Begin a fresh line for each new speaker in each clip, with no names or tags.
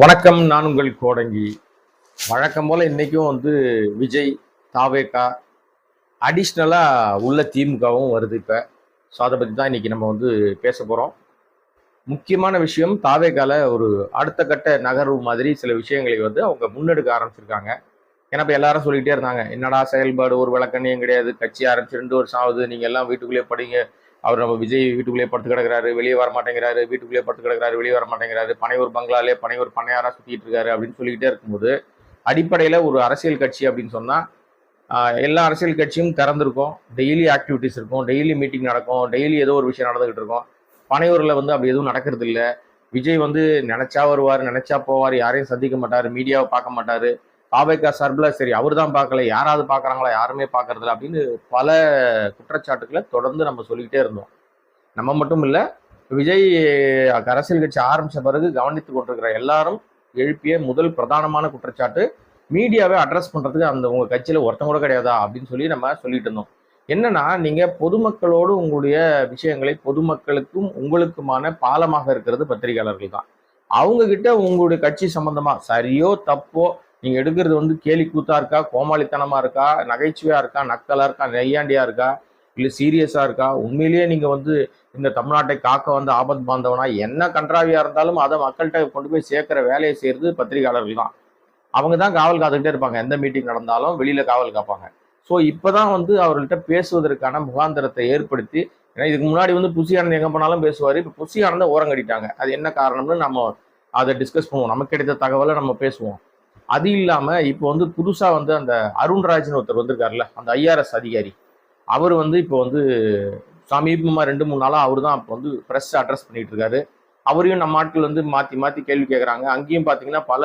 வணக்கம் நான் உங்கள் கோடங்கி. வழக்கம் போல் இன்றைக்கும் வந்து விஜய் தாவேகா அடிஷ்னலாக உள்ள திமுகவும் வருது இப்போ. ஸோ அதை பற்றி தான் இன்றைக்கி நம்ம வந்து பேச போகிறோம் முக்கியமான விஷயம் தாவேகால ஒரு அடுத்த கட்ட நகர்வு மாதிரி சில விஷயங்களை வந்து அவங்க முன்னெடுக்க ஆரம்பிச்சிருக்காங்க. ஏன்னா இப்போ எல்லாரும் சொல்லிக்கிட்டே இருந்தாங்க என்னடா செயல்பாடு ஒரு விளக்கண்ணியும் கிடையாது. கட்சி ஆரம்பிச்சு ரெண்டு வருஷம் ஆகுது. நீங்கள் எல்லாம் வீட்டுக்குள்ளேயே படிங்க. அவர் நம்ம விஜய் வீட்டுக்குள்ளேயே படுத்து கிடக்குறாரு வெளியே வர மாட்டேங்கிறாரு வீட்டுக்குள்ளே படுத்து கிடக்கிறாரு வெளியே வர மாட்டேங்கிறாரு பனையூர் பங்களாலே பனையூர் பண்ணையாரா சுற்றிட்டு இருக்காரு அப்படின்னு சொல்லிக்கிட்டே இருக்கும்போது அடிப்படையில் ஒரு அரசியல் கட்சி அப்படின்னு சொன்னால் எல்லா அரசியல் கட்சியும் திறந்திருக்கும் டெய்லி ஆக்டிவிட்டிஸ் இருக்கும் டெய்லி மீட்டிங் நடக்கும் டெய்லி ஏதோ ஒரு விஷயம் நடந்துகிட்டு இருக்கும். பனையூரில் வந்து அப்படி எதுவும் நடக்கிறது இல்லை விஜய் வந்து நினச்சா வருவார் நினச்சா போவார் யாரையும் சந்திக்க மாட்டார் மீடியாவை பார்க்க மாட்டார். காபேக்கா சார்பில் சரி அவர் தான் பார்க்கல யாராவது பார்க்குறாங்களா யாருமே பார்க்கறதில்ல அப்படின்னு பல குற்றச்சாட்டுகளை தொடர்ந்து நம்ம சொல்லிக்கிட்டே இருந்தோம். நம்ம மட்டும் இல்லை விஜய் அரசியல் கட்சி ஆரம்பித்த பிறகு கவனித்து கொண்டிருக்கிற எல்லாரும் எழுப்பிய முதல் பிரதானமான குற்றச்சாட்டு மீடியாவை அட்ரஸ் பண்ணுறதுக்கு அந்த உங்கள் கட்சியில் ஒருத்தன் கூட கிடையாதா அப்படின்னு சொல்லி நம்ம சொல்லிட்டு இருந்தோம். என்னன்னா நீங்கள் பொதுமக்களோடு உங்களுடைய விஷயங்களை பொதுமக்களுக்கும் உங்களுக்குமான பாலமாக இருக்கிறது பத்திரிகையாளர்கள் தான். அவங்க கிட்ட உங்களுடைய கட்சி சம்பந்தமா சரியோ தப்போ நீங்கள் எடுக்கிறது வந்து கேலி கூத்தா இருக்கா கோமாளித்தனமாக இருக்கா நகைச்சுவையாக இருக்கா நக்கலாக இருக்கா நெய்யாண்டியாக இருக்கா இல்லை சீரியஸாக இருக்கா? உண்மையிலேயே நீங்கள் வந்து இந்த தமிழ்நாட்டை காக்க வந்து ஆபத் பாந்தவனா? என்ன கன்றாவியாக இருந்தாலும் அதை மக்கள்கிட்ட கொண்டு போய் சேர்க்குற வேலையை செய்கிறது பத்திரிகையாளர்கள் தான் அவங்க தான் காவல் காத்துக்கிட்டே இருப்பாங்க. எந்த மீட்டிங் நடந்தாலும் வெளியில் காவல் காப்பாங்க. ஸோ இப்போ தான் வந்து அவர்கள்ட்ட பேசுவதற்கான முகாந்திரத்தை ஏற்படுத்தி ஏன்னா இதுக்கு முன்னாடி வந்து புசி ஆனந்த் எங்கே போனாலும் பேசுவார். இப்போ புசி ஆனந்த ஓரம் கட்டிட்டாங்க அது என்ன காரணம்னு நம்ம அதை டிஸ்கஸ் பண்ணுவோம். நமக்கு கிடைத்த தகவலை நம்ம பேசுவோம். அது இல்லாமல் இப்போ வந்து புதுசாக வந்து அந்த அருண்ராஜ்னு ஒருத்தர் வந்திருக்காருல்ல அந்த ஐஆர்எஸ் அதிகாரி. அவர் வந்து இப்போ வந்து சமீபமாக ரெண்டு மூணு நாளாக அவர் தான் இப்போ வந்து ப்ரெஸ் அட்ரஸ் பண்ணிட்டு இருக்காரு. அவரையும் நம்ம ஆட்கள் வந்து மாற்றி மாற்றி கேள்வி கேட்குறாங்க அங்கேயும் பார்த்தீங்கன்னா பல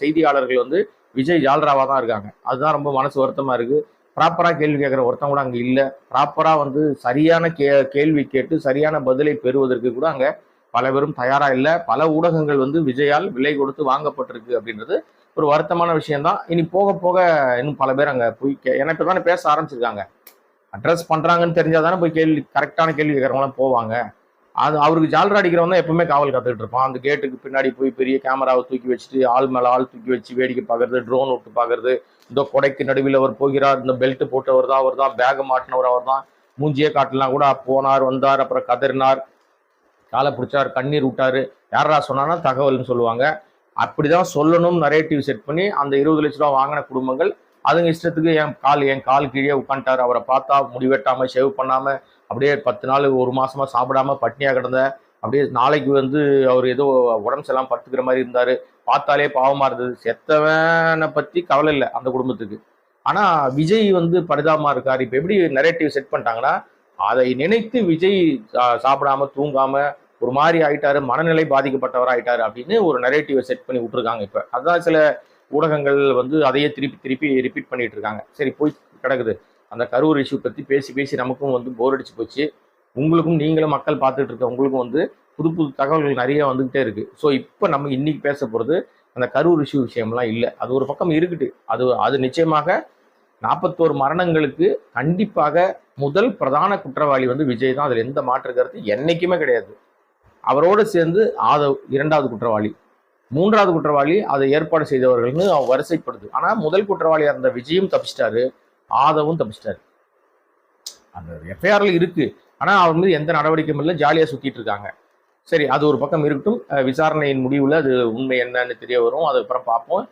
செய்தியாளர்கள் வந்து விஜய் ஜால்ராவாக தான் இருக்காங்க. அதுதான் ரொம்ப மனசு வருத்தமாக இருக்குது ப்ராப்பராக கேள்வி கேட்குற ஒருத்தன் கூட அங்கே இல்லை. ப்ராப்பராக வந்து சரியான கே கேள்வி கேட்டு சரியான பதிலை பெறுவதற்கு கூட அங்கே பல பேரும் தயாராக இல்லை. பல ஊடகங்கள் வந்து விஜயால் விலை கொடுத்து வாங்கப்பட்டிருக்கு அப்படின்றது ஒரு வருத்தமான விஷயம்தான். இனி போக போக இன்னும் பல பேர் அங்கே போய் கே- ஏன்னா இப்போ தானே பேச ஆரம்பிச்சிருக்காங்க. அட்ரஸ் பண்ணுறாங்கன்னு தெரிஞ்சால் தானே போய் கேள்வி கரெக்டான கேள்வி கேட்குறவங்களாம் போவாங்க. அது அவருக்கு ஜால்ரா அடிக்கிறவன் தான் எப்பவுமே காவல் காத்துக்கிட்டு இருப்பான். அந்த கேட்டுக்கு பின்னாடி போய் பெரிய கேமராவை தூக்கி வச்சுட்டு ஆள் மேலே ஆள் தூக்கி வச்சு வேடிக்கை பார்க்கறது ட்ரோன் விட்டு பார்க்கறது இந்த கொடைக்கு நடுவில் அவர் போகிறார் இந்த பெல்ட் போட்டவர் தான் அவர் தான் பேக் மாட்டினவர் அவர் தான் மூஞ்சியே காட்டலாம் கூட போனார் வந்தார் அப்புறம் கதறினார். காலை பிடிச்சார் கண்ணீர் விட்டார். யாரா சொன்னான்னா தகவல்னு சொல்லுவாங்க. அப்படிதான் சொல்லணும் நரேட்டிவ் செட் பண்ணி அந்த இருபது லட்ச ரூபா வாங்கின குடும்பங்கள் அதுங்க இஷ்டத்துக்கு என் கால் என் கால் கீழே உட்காந்துட்டாரு. அவரை பார்த்தா முடிவெட்டாம ஷேவ் பண்ணாம அப்படியே பத்து நாள் ஒரு மாசமா சாப்பிடாம பட்னியா கிடந்த அப்படியே நாளைக்கு வந்து அவர் ஏதோ உடம்பு செல்லாம் படுத்துக்கிற மாதிரி இருந்தார். பார்த்தாலே பாவமாக இருந்தது. செத்தவனை பற்றி கவலை இல்லை அந்த குடும்பத்துக்கு. ஆனால் விஜய் வந்து பரிதாபமாக இருக்கார். இப்போ எப்படி நரேட்டிவ் செட் பண்ணிட்டாங்கன்னா அதை நினைத்து விஜய் சா- சாப்பிடாம தூங்காமல் ஒரு மாதிரி ஆயிட்டாரு மனநிலை பாதிக்கப்பட்டவர் ஆயிட்டாரு அப்படின்னு ஒரு நரேட்டிவை செட் பண்ணி விட்டுருக்காங்க இப்போ. அதான் சில ஊடகங்கள் வந்து அதையே திருப்பி திருப்பி ரிப்பீட் பண்ணிட்டு இருக்காங்க. சரி போய் கிடக்குது. அந்த கரூர் இஷ்யூ பற்றி பேசி பேசி நமக்கும் வந்து போர் அடிச்சு போச்சு. உங்களுக்கும் நீங்களும் மக்கள் பார்த்துட்டு இருக்க உங்களுக்கும் வந்து புது புது தகவல்கள் நிறைய வந்துகிட்டே இருக்கு. ஸோ இப்போ நம்ம இன்னைக்கு பேச போகிறது அந்த கரூர் இஷ்யூ விஷயம்லாம் இல்லை. அது ஒரு பக்கம் இருக்குது. அது அது நிச்சயமாக நாற்பத்தோரு மரணங்களுக்கு கண்டிப்பாக முதல் பிரதான குற்றவாளி வந்து விஜய் தான். அதில் எந்த மாற்று கருத்து என்றைக்குமே கிடையாது. அவரோடு சேர்ந்து ஆதவ் இரண்டாவது குற்றவாளி மூன்றாவது குற்றவாளி அதை ஏற்பாடு செய்தவர்கள்னு அவன் வரிசைப்படுது. ஆனால் முதல் குற்றவாளியாக இருந்த விஜயும் தப்பிச்சிட்டாரு ஆதவும் தப்பிச்சிட்டாரு. அந்த எஃப்ஐஆரில் இருக்குது ஆனால் அவர் மீது எந்த நடவடிக்கையும் இல்லை ஜாலியாக சுற்றிட்டு இருக்காங்க. சரி அது ஒரு பக்கம் இருக்கட்டும். விசாரணையின் முடிவில் அது உண்மை என்னன்னு தெரிய வரும். அதுக்கப்புறம் பார்ப்போம்.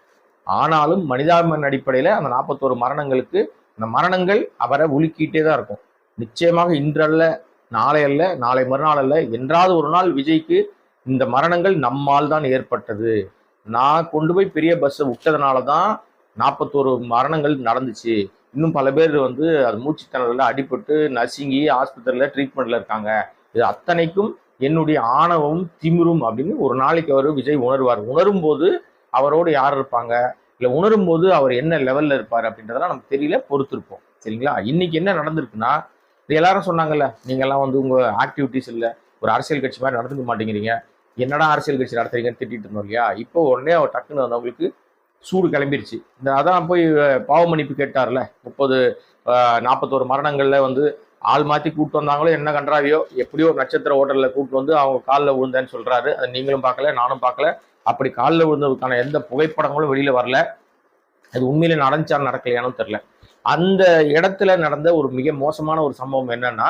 ஆனாலும் மனிதாபிமான அடிப்படையில் அந்த நாற்பத்தோரு மரணங்களுக்கு அந்த மரணங்கள் அவரை உலுக்கிட்டே தான் இருக்கும். நிச்சயமாக இன்றல்ல நாளை அல்ல நாளை மறுநாள் அல்ல என்றாவது ஒரு நாள் விஜய்க்கு இந்த மரணங்கள் நம்மால் தான் ஏற்பட்டது. நான் கொண்டு போய் பெரிய பஸ்ஸை விட்டதுனால தான் நாற்பத்தோரு மரணங்கள் நடந்துச்சு. இன்னும் பல பேர் வந்து அது மூச்சுத்திணறல அடிபட்டு நசுங்கி ஆஸ்பத்திரியில் ட்ரீட்மெண்ட்ல இருக்காங்க. இது அத்தனைக்கும் என்னுடைய ஆணவம் திமிரும் அப்படின்னு ஒரு நாளைக்கு அவர் விஜய் உணர்வார். உணரும் போது அவரோடு யார் இருப்பாங்க? இல்லை உணரும் போது அவர் என்ன லெவலில் இருப்பார் அப்படின்றதெல்லாம் நமக்கு தெரியல பொறுத்திருப்போம். சரிங்களா? இன்னைக்கு என்ன நடந்திருக்குன்னா எல்லாரும் சொன்னாங்கல்ல நீங்கெல்லாம் வந்து உங்கள் ஆக்டிவிட்டிஸ் இல்லை ஒரு அரசியல் கட்சி மாதிரி நடந்துக்க மாட்டேங்கிறீங்க. என்னடா அரசியல் கட்சி நடத்துறீங்கன்னு திட்டிட்டு இருந்தோம் இல்லையா? இப்போ உடனே அவர் டக்குன்னு வந்தவங்களுக்கு சூடு கிளம்பிருச்சு. இந்த அதான் போய் பாவ மன்னிப்பு கேட்டார்ல முப்பது நாற்பத்தோரு மரணங்களில் வந்து ஆள் மாற்றி கூப்பிட்டு வந்தாங்களோ என்ன கன்றாவியோ எப்படியோ ஒரு நட்சத்திர ஹோட்டலில் கூப்பிட்டு வந்து அவங்க காலில் விழுந்தேன்னு சொல்கிறாரு அதை நீங்களும் பார்க்கல நானும் பார்க்கல. அப்படி காலில் விழுந்ததுக்கான எந்த புகைப்படங்களும் வெளியில் வரல. அது உண்மையிலே நடந்துச்சா நடக்கலையானு தெரில அந்த இடத்துல நடந்த ஒரு மிக மோசமான ஒரு சம்பவம் என்னன்னா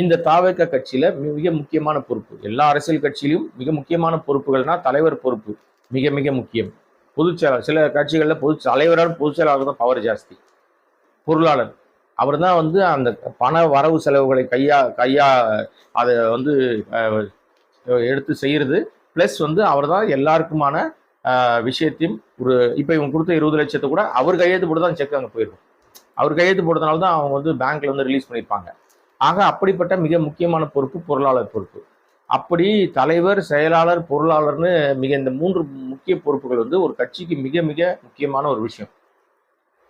இந்த தாவக கட்சியில மிக முக்கியமான பொறுப்பு. எல்லா அரசியல் கட்சியிலும் மிக முக்கியமான பொறுப்புகள்னா தலைவர் பொறுப்பு மிக மிக முக்கியம். பொதுச் செயலாளர் சில கட்சிகளில் பொது தலைவரால் பொதுச் செயலாளர் தான் பவர் ஜாஸ்தி. பொருளாளர். அவர் தான் வந்து அந்த பண வரவு செலவுகளை கையா கையா அதை வந்து எடுத்து செய்கிறது ப்ளஸ் வந்து அவர் தான் எல்லாருக்குமான விஷயத்தையும் ஒரு இப்போ இவங்க கொடுத்த இருபது லட்சத்தை கூட அவர் கையெழுத்து போட்டு தான் செக் அங்கே போயிருக்கும் அவர் கையெழுத்து போட்டதுனால தான் அவங்க வந்து பேங்க்ல வந்து ரிலீஸ் பண்ணியிருப்பாங்க. ஆக அப்படிப்பட்ட மிக முக்கியமான பொறுப்பு பொருளாளர் பொறுப்பு. அப்படி தலைவர் செயலாளர் பொருளாளர்னு மிக இந்த மூன்று முக்கிய பொறுப்புகள் வந்து ஒரு கட்சிக்கு மிக மிக முக்கியமான ஒரு விஷயம்.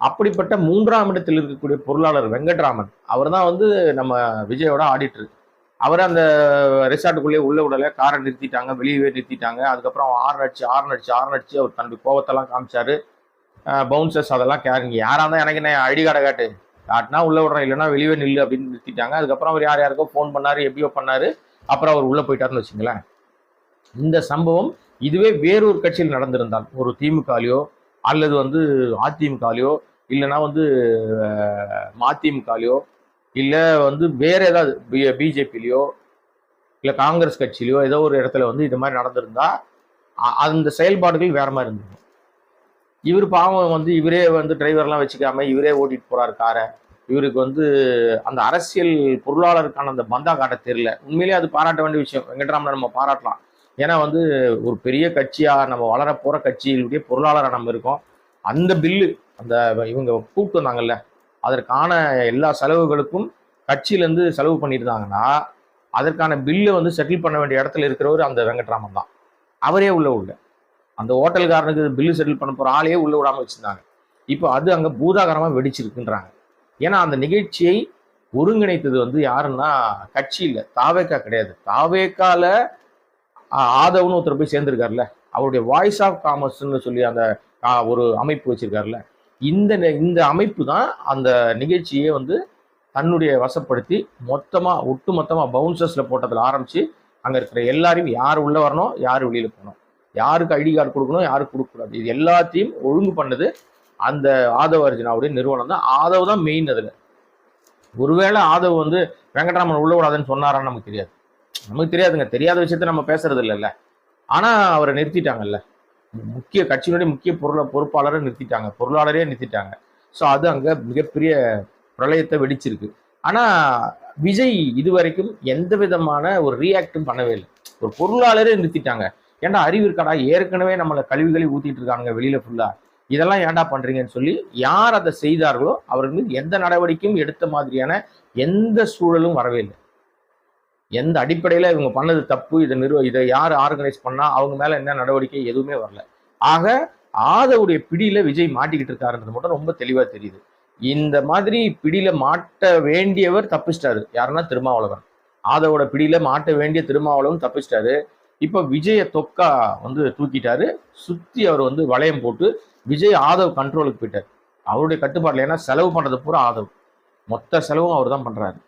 அப்படிப்பட்ட மூன்றாம் இடத்தில் இருக்கக்கூடிய பொருளாளர் வெங்கட்ராமன் அவர் தான் வந்து நம்ம விஜயோட ஆடிட்டர் அவர் அந்த ரெசார்ட்டுக்குள்ளேயே உள்ள விடல காரை நிறுத்திட்டாங்க வெளியவே நிறுத்திட்டாங்க. அதுக்கப்புறம் ஆறு அடிச்சு ஆறு அடிச்சு ஆறு அடிச்சு அவர் தன்னுடைய கோவத்தெல்லாம் காமிச்சாரு. பவுன்சர்ஸ் அதெல்லாம் கேருங்க யாராக இருந்தால் எனக்கு என்ன ஐடி கார்டை காட்டு. காட்டினா உள்ள விடுறேன் இல்லைன்னா வெளியே நில்லு அப்படின்னு நிறுத்திட்டாங்க. அதுக்கப்புறம் அவர் யார் யாருக்கோ ஃபோன் பண்ணார் எப்படியோ பண்ணார். அப்புறம் அவர் உள்ளே போயிட்டாருன்னு வச்சுங்களேன். இந்த சம்பவம் இதுவே வேறொரு கட்சியில் நடந்திருந்தால் ஒரு திமுகலையோ அல்லது வந்து அதிமுகலையோ இல்லைன்னா வந்து மதிமுகலையோ இல்லை வந்து வேற ஏதாவது பி பிஜேபிலையோ இல்லை காங்கிரஸ் கட்சியிலையோ ஏதோ ஒரு இடத்துல வந்து இது மாதிரி நடந்திருந்தா அந்த செயல்பாடுகள் வேற மாதிரி இருந்திருக்கும் இவர் பாவம் வந்து இவரே வந்து டிரைவர்லாம் வச்சுக்காம இவரே ஓட்டிட்டு போறாரு காரை. இவருக்கு வந்து அந்த அரசியல் பொருளாளருக்கான அந்த பந்தா காட்ட தெரியல. உண்மையிலேயே அது பாராட்ட வேண்டிய விஷயம். வெங்கட்ராமனை நம்ம பாராட்டலாம். ஏன்னா வந்து ஒரு பெரிய கட்சியாக நம்ம வளர போகிற கட்சியினுடைய பொருளாளராக நம்ம இருக்கோம். அந்த பில்லு அந்த இவங்க கூப்பிட்டு வந்தாங்கல்ல அதற்கான எல்லா செலவுகளுக்கும் கட்சியிலேருந்து செலவு பண்ணியிருந்தாங்கன்னா அதற்கான பில்லு வந்து செட்டில் பண்ண வேண்டிய இடத்துல இருக்கிறவர் அந்த வெங்கட்ராமன் தான். அவரே உள்ள உள்ள. அந்த ஹோட்டல்காரனுக்கு பில்லு செட்டில் பண்ண போகிற ஆளையே உள்ள விடாமல் வச்சுருந்தாங்க. இப்போ அது அங்கே பூதாகரமாக வெடிச்சிருக்குன்றாங்க. ஏன்னா அந்த நிகழ்ச்சியை ஒருங்கிணைத்தது வந்து யாருன்னா கட்சி இல்லை தாவேக்கா கிடையாது. தாவேக்கால ஆதவன்னு ஒருத்தர் போய் சேர்ந்திருக்காருல்ல. அவருடைய வாய்ஸ் ஆஃப் காமர்ஸ்ன்னு சொல்லி அந்த ஒரு அமைப்பு வச்சிருக்காருல்ல. இந்த நெ- இந்த அமைப்பு தான் அந்த நிகழ்ச்சியை வந்து தன்னுடைய வசப்படுத்தி மொத்தமாக ஒட்டு மொத்தமாக பவுன்சர்ஸில் போட்டதில் ஆரம்பித்து அங்கே இருக்கிற எல்லாரையும் யார் உள்ளே வரணும் யார் வெளியில் போகணும். யாருக்கு ஐடி கார்டு கொடுக்கணும் யாருக்கு கொடுக்கக்கூடாது இது எல்லாத்தையும் ஒழுங்கு பண்ணது அந்த ஆதவ அர்ஜுனாவுடைய நிறுவனம் தான். ஆதவ் தான் மெயின் அதில். ஒருவேளை ஆதவ் வந்து வெங்கட்ராமன் உள்ள விடாதுன்னு சொன்னாரான்னு நமக்கு தெரியாது. நமக்கு தெரியாதுங்க. தெரியாத விஷயத்த நம்ம பேசுறது இல்லைல்ல. ஆனால் அவரை நிறுத்திட்டாங்கல்ல. முக்கிய கட்சியினுடைய முக்கிய பொருள பொறுப்பாளரை நிறுத்திட்டாங்க. பொருளாளரே நிறுத்திட்டாங்க. ஸோ அது அங்கே மிகப்பெரிய பிரளயத்தை வெடிச்சிருக்கு. ஆனால் விஜய் இதுவரைக்கும் எந்த விதமான ஒரு ரியாக்டும் பண்ணவே இல்லை. ஒரு பொருளாளரே நிறுத்திட்டாங்க. ஏன்டா அறிவு இருக்காடா? ஏற்கனவே நம்மளை கழிவுகளை ஊற்றிட்டு இருக்காங்க வெளியில் ஃபுல்லாக இதெல்லாம் ஏன்டா பண்ணுறீங்கன்னு சொல்லி யார் அதை செய்தார்களோ அவர்கள் மீது எந்த நடவடிக்கையும் எடுத்த மாதிரியான எந்த சூழலும் வரவே இல்லை. எந்த அடிப்படையில் இவங்க பண்ணது தப்பு இதை நிறுவ இதை யார் ஆர்கனைஸ் பண்ணால் அவங்க மேலே என்ன நடவடிக்கை எதுவுமே வரல. ஆக ஆதவுடைய பிடியில் விஜய் மாட்டிக்கிட்டு இருக்காருன்றது மட்டும் ரொம்ப தெளிவாக தெரியுது. இந்த மாதிரி பிடியில் மாட்ட வேண்டியவர் தப்பிச்சிட்டாரு. யாருன்னா திருமாவளவன். ஆதவோட பிடியில் மாட்ட வேண்டிய திருமாவளவன் தப்பிச்சிட்டாரு. இப்போ விஜயை தொக்கா வந்து தூக்கிட்டாரு. சுற்றி அவர் வந்து வளையம் போட்டு விஜய் ஆதவ் கண்ட்ரோலுக்கு போயிட்டார். அவருடைய கட்டுப்பாட்டில் ஏன்னா செலவு பண்ணுறது பூரா ஆதவ். மொத்த செலவும் அவர் தான் பண்ணுறாரு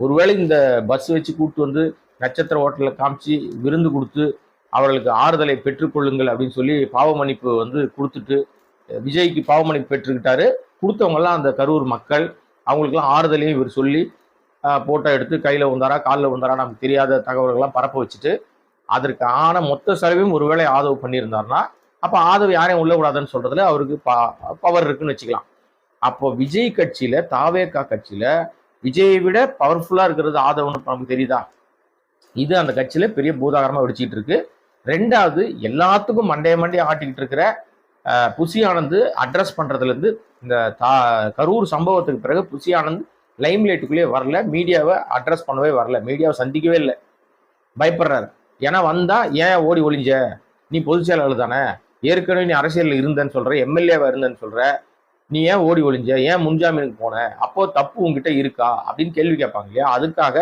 ஒருவேளை இந்த பஸ் வச்சு கூப்பிட்டு வந்து நட்சத்திர ஹோட்டலில் காமிச்சு விருந்து கொடுத்து அவர்களுக்கு ஆறுதலை பெற்றுக்கொள்ளுங்கள் அப்படின்னு சொல்லி பாவ மன்னிப்பு வந்து கொடுத்துட்டு விஜய்க்கு பாவ மன்னிப்பு பெற்றுக்கிட்டாரு. கொடுத்தவங்கெல்லாம் அந்த கரூர் மக்கள் அவங்களுக்கெல்லாம் ஆறுதலையும் இவர் சொல்லி ஃபோட்டோ எடுத்து கையில் வந்தாரா காலில் வந்தாரா நமக்கு தெரியாத தகவல்கள்லாம் பரப்ப வச்சுட்டு அதற்கு ஆன மொத்த செலவையும் ஒருவேளை ஆதரவு பண்ணியிருந்தாருன்னா அப்போ ஆதரவு யாரையும் உள்ள கூடாதுன்னு சொல்றதுல அவருக்கு பவர் இருக்குன்னு வச்சுக்கலாம். அப்போ விஜய் கட்சியில் தாவேகா கட்சியில் விஜயை விட பவர்ஃபுல்லாக இருக்கிறது ஆதவன் நமக்கு தெரியுதா? இது அந்த கட்சியில் பெரிய பூதாகரமாக வெடிச்சிக்கிட்டு இருக்கு. ரெண்டாவது எல்லாத்துக்கும் மண்டைய மண்டைய ஆட்டிக்கிட்டு இருக்கிற அஹ், புசி ஆனந்த் அட்ரஸ் பண்ணுறதுலேருந்து இந்த தா கரூர் சம்பவத்துக்கு பிறகு புசி ஆனந்த் லைம் லைட்டுக்குள்ளேயே வரல. மீடியாவை அட்ரஸ் பண்ணவே வரல. மீடியாவை சந்திக்கவே இல்லை. பயப்படுறாரு. ஏன்னா வந்தால் ஏன் ஓடி ஒளிஞ்ச? நீ பொதுச் செயலாளர் தானே. ஏற்கனவே நீ அரசியலில் இருந்தேன்னு சொல்கிற எம்எல்ஏவாக இருந்தேன்னு சொல்கிற நீ ஏன் ஓடி ஒளிஞ்ச? ஏன் முன்ஜாமீனுக்கு போன? அப்போ தப்பு உங்ககிட்ட இருக்கா? அப்படின்னு கேள்வி கேட்பாங்க இல்லையா? அதுக்காக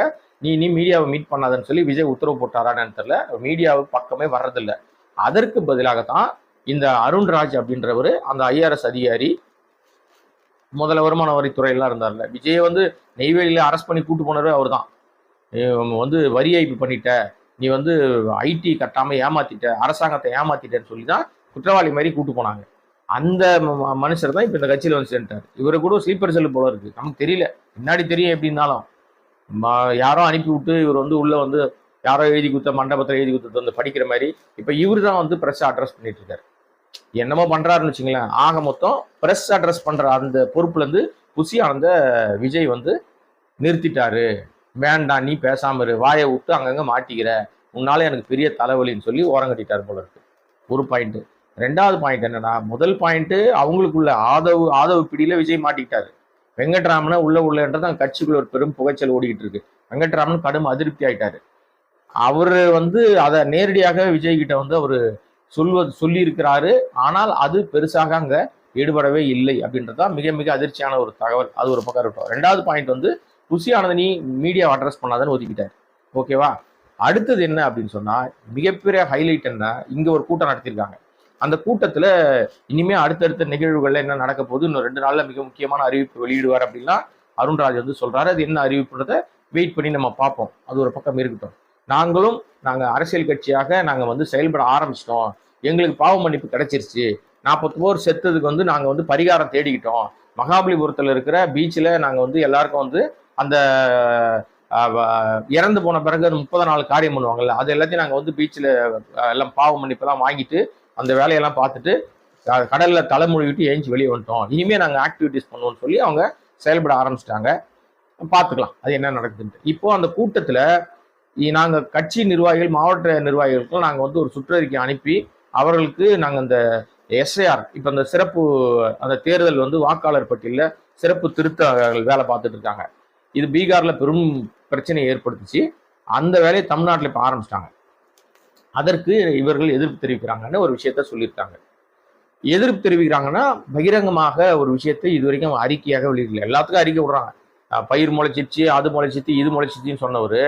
நீ நீ மீடியாவை மீட் பண்ணாதன்னு சொல்லி விஜய் உத்தரவு போட்டாரான்னு தெரியல. மீடியாவு பக்கமே வர்றதில்ல. அதற்கு பதிலாகத்தான் இந்த அருண்ராஜ் அப்படின்றவர் அந்த ஐஆர்எஸ் அதிகாரி முதல்ல வருமான வரித்துறையெல்லாம் இருந்தார்ல. விஜய் வந்து நெய்வேலியில் அரெஸ்ட் பண்ணி கூட்டு போனவரே அவர் தான் வந்து வரி ஐப்பு பண்ணிட்ட. நீ வந்து ஐடி கட்டாமல் ஏமாத்திட்ட அரசாங்கத்தை ஏமாத்திட்டேன்னு சொல்லி தான் குற்றவாளி மாதிரி கூட்டு போனாங்க. அந்த ம- மனுஷர் தான் இப்போ இந்த கட்சியில் வந்து சேர்ந்துட்டார். இவரு கூட ஸ்லீப்பர் செல்லு போல இருக்கு. நமக்கு தெரியல. முன்னாடி தெரியும் எப்படி இருந்தாலும். யாரோ அனுப்பி விட்டு இவர் வந்து உள்ள வந்து யாரோ எழுதி கொடுத்த மண்டபத்தில் எழுதி கொடுத்தது வந்து படிக்கிற மாதிரி இப்போ இவர் தான் வந்து ப்ரெஸ் அட்ரஸ் பண்ணிட்டு இருக்காரு. என்னமோ பண்ணுறாருன்னு வச்சுங்களேன் ஆக மொத்தம் ப்ரெஸ் அட்ரஸ் பண்ணுற அந்த பொறுப்புலேருந்து புசி ஆனந்த விஜய் வந்து நிறுத்திட்டாரு. வேண்டாம் நீ பேசாம இரு. வாயை விட்டு அங்கங்கே மாட்டிக்கிற. உன்னால எனக்கு பெரிய தலைவலின்னு சொல்லி ஓரங்கட்டிட்டார் போல இருக்கு. ஒரு பாயிண்ட்டு ரெண்டாவது பாயிண்ட் என்னன்னா முதல் பாயிண்ட் அவங்களுக்குள்ள ஆதவு ஆதவு பிடியில விஜய் மாட்டிக்கிட்டாரு. வெங்கட்ராமனை உள்ள உள்ளன்றது அந்த கட்சிக்குள்ள ஒரு பெரும் புகைச்சல் ஓடிக்கிட்டு இருக்கு. வெங்கட்ராமன் கடும் அதிருப்தி ஆயிட்டாரு. அவர் வந்து அதை நேரடியாக விஜய் கிட்ட வந்து அவர் சொல்வது சொல்லியிருக்கிறாரு. ஆனால் அது பெருசாக அங்கே ஈடுபடவே இல்லை அப்படின்றதான் மிக மிக அதிர்ச்சியான ஒரு தகவல். அது ஒரு பக்கம் இருக்கட்டும். ரெண்டாவது பாயிண்ட் வந்து புசி ஆனந்தனி மீடியா அட்ரஸ் பண்ணாதன்னு ஒதுக்கிட்டார். ஓகேவா அடுத்தது என்ன அப்படின்னு சொன்னால் மிகப்பெரிய ஹைலைட் என்ன இங்கே ஒரு கூட்டம் நடத்தியிருக்காங்க. அந்த கூட்டத்துல இனிமே அடுத்தடுத்த நிகழ்வுகள்ல என்ன நடக்க போகுது? இன்னும் ரெண்டு நாள்ல மிக முக்கியமான அறிவிப்பு வெளியிடுவார் அப்படின்னா அருண்ராஜ் வந்து சொல்றாரு. அது என்ன அறிவிப்புன்றத வெயிட் பண்ணி நம்ம பார்ப்போம். அது ஒரு பக்கம் இருக்கட்டும். நாங்களும் நாங்க அரசியல் கட்சியாக நாங்க வந்து செயல்பட ஆரம்பிச்சிட்டோம். எங்களுக்கு பாவ மன்னிப்பு கிடைச்சிருச்சு. நாற்பத்தி பேர் செத்ததுக்கு வந்து நாங்க வந்து பரிகாரம் தேடிக்கிட்டோம். மகாபலிபுரத்துல இருக்கிற பீச்சில் நாங்க வந்து எல்லாருக்கும் வந்து அந்த வ- இறந்து போன பிறகு அது முப்பது நாள் காரியம் பண்ணுவாங்கல்ல அது எல்லாத்தையும் நாங்க வந்து பீச்சில் எல்லாம் பாவ மன்னிப்பெல்லாம் வாங்கிட்டு அந்த வேலையெல்லாம் பார்த்துட்டு கடலில் கடல்ல தலைமொழிவிட்டு ஏஞ்சி வெளியே வந்துட்டோம். இனிமேல் நாங்கள் ஆக்டிவிட்டீஸ் பண்ணுவோம்னு சொல்லி அவங்க செயல்பட ஆரம்பிச்சிட்டாங்க. பார்த்துக்கலாம் அது என்ன நடக்குதுன்ட்டு. இப்போ அந்த கூட்டத்தில் இ- கட்சி நிர்வாகிகள் மாவட்ட நிர்வாகிகளுக்கும் நாங்கள் வந்து ஒரு சுற்றறிக்கை அனுப்பி அவர்களுக்கு நாங்கள் அந்த எஸ்ஐஆர் இப்போ அந்த சிறப்பு அந்த தேர்தல் வந்து வாக்காளர் பட்டியலில் சிறப்பு திருத்தங்கள் வேலை பார்த்துட்டு இருக்காங்க. இது பீகாரில் பெரும் பிரச்சனையை ஏற்படுத்துச்சு. அந்த வேலையை தமிழ்நாட்டில் இப்போ ஆரம்பிச்சிட்டாங்க. அதற்கு இவர்கள் எதிர்ப்பு தெரிவிக்கிறாங்கன்னு ஒரு விஷயத்த சொல்லியிருக்காங்க. எதிர்ப்பு தெரிவிக்கிறாங்கன்னா பகிரங்கமாக ஒரு விஷயத்தை இது வரைக்கும் அறிக்கையாக வெளியிடல. எல்லாத்துக்கும் அறிக்கை விடுறாங்க பயிர் முளைச்சிருச்சு அது முளைச்சிச்சு இது முளைச்சிச்சின்னு சொன்னவர்